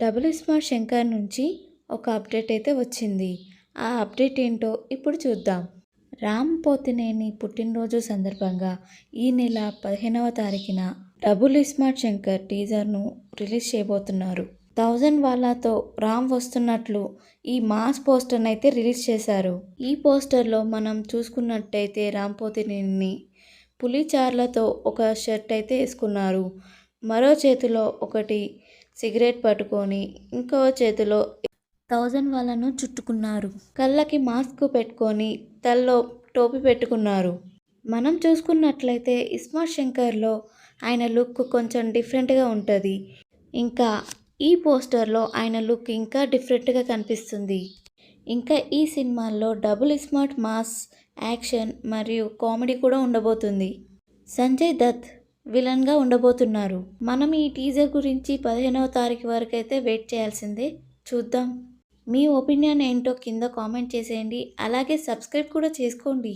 Double smart Shankar నుంచి ఒక update అయితే వచ్చింది. ఆ అప్డేట్ ఏంటో ఇప్పుడు చూద్దాం. రామ్ పోతినేని పుట్టినరోజు సందర్భంగా ఈ నెల పదిహేనవ తారీఖున డబుల్ స్మార్ట్ శంకర్ టీజర్ను రిలీజ్ చేయబోతున్నారు. థౌజండ్ వాళ్ళతో రామ్ వస్తున్నట్లు ఈ మాస్ పోస్టర్ని అయితే రిలీజ్ చేశారు. ఈ పోస్టర్లో మనం చూసుకున్నట్టయితే రామ్ పోతినేని పులిచార్లతో ఒక షర్ట్ అయితే వేసుకున్నారు. మరో చేతిలో ఒకటి సిగరెట్ పట్టుకొని ఇంకో చేతిలో థౌజండ్ వాళ్ళను చుట్టుకున్నారు. కళ్ళకి మాస్క్ పెట్టుకొని తల్లో టోపీ పెట్టుకున్నారు. మనం చూసుకున్నట్లయితే ఇస్మార్ట్ శంకర్లో ఆయన లుక్ కొంచెం డిఫరెంట్గా ఉంటుంది. ఇంకా ఈ పోస్టర్లో ఆయన లుక్ ఇంకా డిఫరెంట్గా కనిపిస్తుంది. ఇంకా ఈ సినిమాల్లో డబుల్ స్మార్ట్ మాస్ యాక్షన్ మరియు కామెడీ కూడా ఉండబోతుంది. సంజయ్ దత్ విలన్గా ఉండబోతున్నారు. మనం ఈ టీజర్ గురించి పదిహేనవ తారీఖు వరకు అయితే వెయిట్ చేయాల్సిందే. చూద్దాం. మీ ఒపీనియన్ ఏంటో కింద కామెంట్ చేసేయండి. అలాగే సబ్స్క్రైబ్ కూడా చేసుకోండి.